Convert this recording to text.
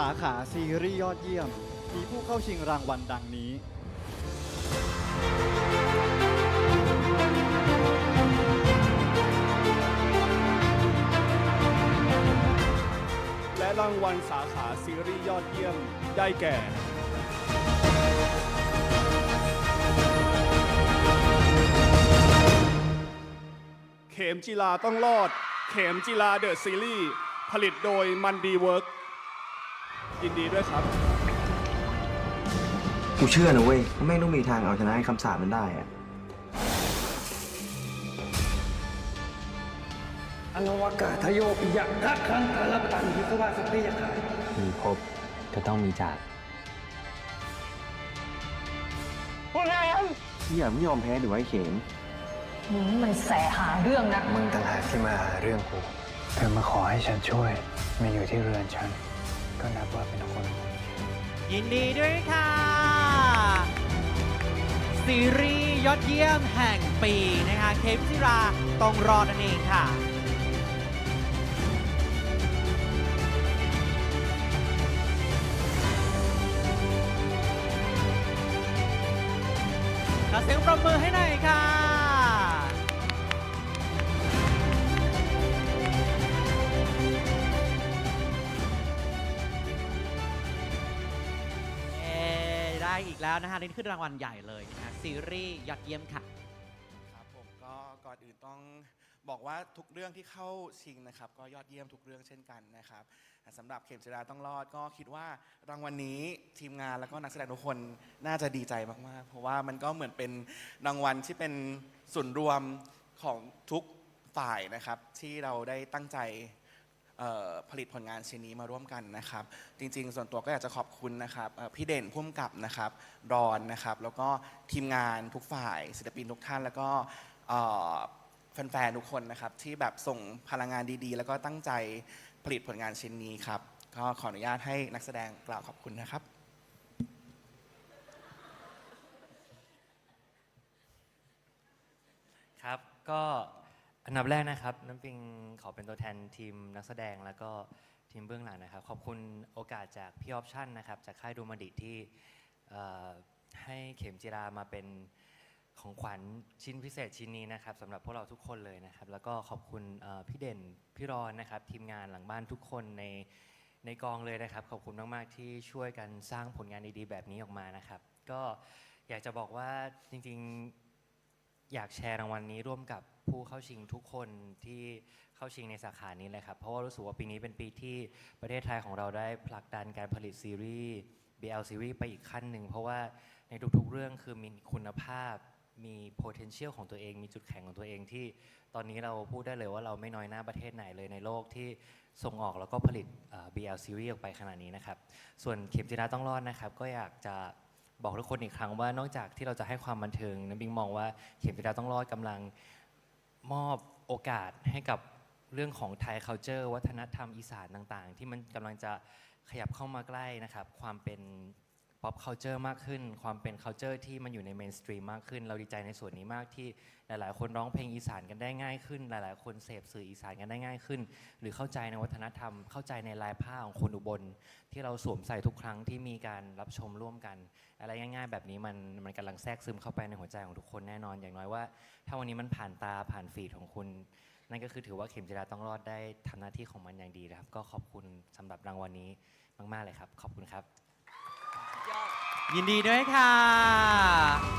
สาขาซีรีส์ยอดเยี่ยม มีผู้เข้าชิงรางวัลดังนี้ และรางวัลสาขาซีรีส์ยอดเยี่ยมได้แก่ เข็มจีลาต้องรอด เข็มจีลาเดอะซีรีส์ผลิตโดยมันดีเวิร์ก ยินดีด้วยครับ กูเชื่อนะเว้ยว่าแม่งต้องมีทางเอาชนะไอ้คำสาปมันได้อะอลวกาทโยปิยะทักขังทารปันทิสวาสติยขายมีพบก็ต้องมีจากที่อย่าไม่ยอมแพ้หรือว่าไอ้เข็มมึงมันแสหาเรื่องนะมึงต่างหากที่มาหาเรื่องกู เธอมาขอให้ฉันช่วย มาอยู่ที่เรือนฉัน ก็นับว่าเป็นคน ยินดีด้วยค่ะ ซีรีส์ยอดเยี่ยมแห่งปีนะคะ เคมจิราต้องรอนั่นเองค่ะ ขอเสียงปรบมือให้หน่อยค่ะ ได้อีกแล้วนะคะนี่คือรางวัลใหญ่เลยนะคะซีรีส์ยอดเยี่ยมค่ะ ครับผมก็ก่อนอื่นต้องบอกว่าทุกเรื่องที่เข้าชิงนะครับ ก็ยอดเยี่ยมทุกเรื่องเช่นกันนะครับสำหรับเข็มจิราต้องรอดก็คิดว่ารางวัลนนี้ทีมงานแล้วก็นักแสดงทุกคนน่าจะดีใจมากๆ เพราะว่ามันก็เหมือนเป็นรางวัลที่เป็นส่วนรวมของทุกฝ่ายนะครับ ที่เราได้ตั้งใจ ผลิตผลงานชิ้นนี้มาร่วมกันนะครับ จริงๆ ส่วนตัวก็อยากจะขอบคุณนะครับพี่เด่นพุ่มกับนะครับรอนนะครับ แล้วก็ทีมงานทุกฝ่าย ศิลปินทุกท่าน แล้วก็แฟนๆทุกคนนะครับ ที่แบบส่งพลังงานดีๆ แล้วก็ตั้งใจผลิตผลงานชิ้นนี้ครับ ก็ขออนุญาตให้นักแสดงกล่าวขอบคุณนะครับครับก็ อันดับแรกนะครับน้ำปิงขอเป็นตัวแทนทีมนักแสดงแล้วก็ทีมเบื้องหลังนะครับ ขอบคุณโอกาสจากพี่ออปชั่นนะครับ จากค่ายดูมาดิที่เอ่อให้เข็มจิรามาเป็นของขวัญชิ้นพิเศษชิ้นนี้นะครับสำหรับพวกเราทุกคนเลยนะครับ แล้วก็ขอบคุณเอ่อพี่เด่นพี่รอนนะครับ ทีมงานหลังบ้านทุกคนในในกองเลยนะครับ ขอบคุณมากๆที่ช่วยกันสร้างผลงานดีๆแบบนี้ออกมานะครับ ก็อยากจะบอกว่าจริงๆ อยากแชร์รางวัลนี้ร่วมกับผู้เข้าชิงทุกคนที่เข้าชิงในสาขานี้เลยครับ เพราะว่ารู้สึกว่าปีนี้เป็นปีที่ประเทศไทยของเราได้ผลักดันการผลิตซีรีส์ BL ซีรีส์ไปอีกขั้นหนึ่ง เพราะว่าในทุกๆเรื่องคือมีคุณภาพมี potential ของตัวเอง มีจุดแข็งของตัวเองที่ตอนนี้เราพูดได้เลยว่าเราไม่น้อยหน้าประเทศไหนเลยในโลกที่ส่งออกแล้วก็ผลิต BL ซีรีส์ออกไปขนาดนี้นะครับ ส่วนเข็มจิราต้องรอดนะครับ ก็อยากจะ บอกทุกคนอีกครั้งว่านอกจากที่เราจะให้ความบันเทิงน้ำบิงมองว่าเข็มจิราต้องรอดกำลังมอบโอกาสให้กับเรื่องของไทย culture วัฒนธรรมอีสานต่างๆ ที่มันกำลังจะขยับเข้ามาใกล้นะครับ ความเป็น pop culture มากขึ้น ความเป็น culture ที่มันอยู่ใน mainstream มากขึ้น เราดีใจในส่วนนี้มากที่หลาย ๆ คนร้องเพลงอีสานกันได้ง่ายขึ้น หลาย ๆ คนเสพสื่ออีสานกันได้ง่ายขึ้น หรือเข้าใจในวัฒนธรรม เข้าใจในลายผ้าของคนอุบล ที่เราสวมใส่ทุกครั้งที่มีการรับชมร่วมกัน อะไรง่าย ๆ แบบนี้มันมันกำลังแทรกซึมเข้าไปในหัวใจของทุกคนแน่นอน อย่างน้อยว่า ถ้าวันนี้มันผ่านตาผ่านฟีดของคุณนั่นก็คือถือว่าเข็มจิราต้องรอดได้ทำหน้าที่ของมันอย่างดีนะครับ ก็ขอบคุณสำหรับรางวัลนี้มาก ๆ เลยครับ ขอบคุณครับ ยินดีด้วยค่ะ